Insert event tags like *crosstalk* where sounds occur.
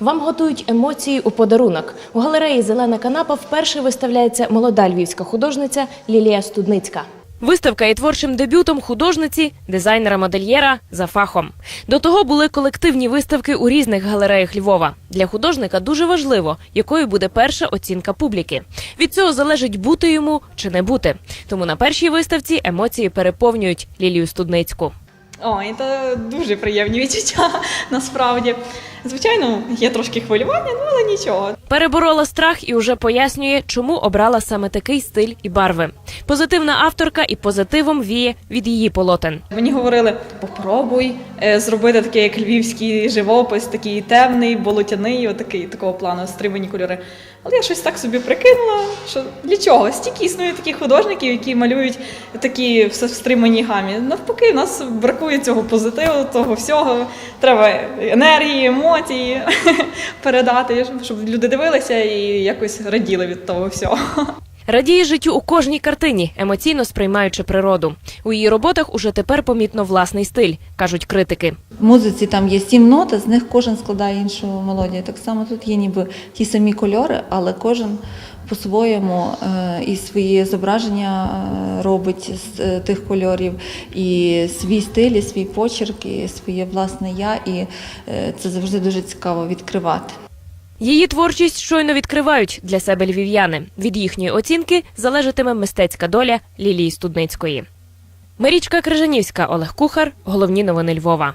Вам готують емоції у подарунок. У галереї Зелена канапа вперше виставляється молода львівська художниця Лілія Студницька. Виставка є творчим дебютом художниці, дизайнера-модельєра за фахом. До того були колективні виставки у різних галереях Львова. Для художника дуже важливо, якою буде перша оцінка публіки. Від цього залежить бути йому чи не бути. Тому на першій виставці емоції переповнюють Лілію Студницьку. Ой, це дуже приємні відчуття *laughs* насправді. Звичайно, є трошки хвилювання, ну але нічого. Переборола страх і вже пояснює, чому обрала саме такий стиль і барви. Позитивна авторка і позитивом віє від її полотен. Мені говорили, попробуй е, зробити такий як львівський живопис, такий темний, болотяний, отакий такого плану, стримані кольори. Але я щось так собі прикинула, що для чого? Стільки існує таких художників, які малюють такі все в стриманій гамі. Навпаки, нас бракує цього позитиву, того всього. Треба енергії, емоції *laughs* передати, щоб люди дивилися і якось раділи від того всього. Радіє життю у кожній картині, емоційно сприймаючи природу. У її роботах уже тепер помітно власний стиль, кажуть критики. В музиці там є сім нот, а з них кожен складає іншу мелодію. Так само тут є ніби ті самі кольори, але кожен по-своєму е, і свої зображення е, робить з е, тих кольорів, і свій стиль, і свій почерк, і своє власне я. І е, це завжди дуже цікаво відкривати. Її творчість щойно відкривають для себе львів'яни. Від їхньої оцінки залежатиме мистецька доля Лілії Студницької. Марічка Крижанівська, Олег Кухар. Головні новини Львова.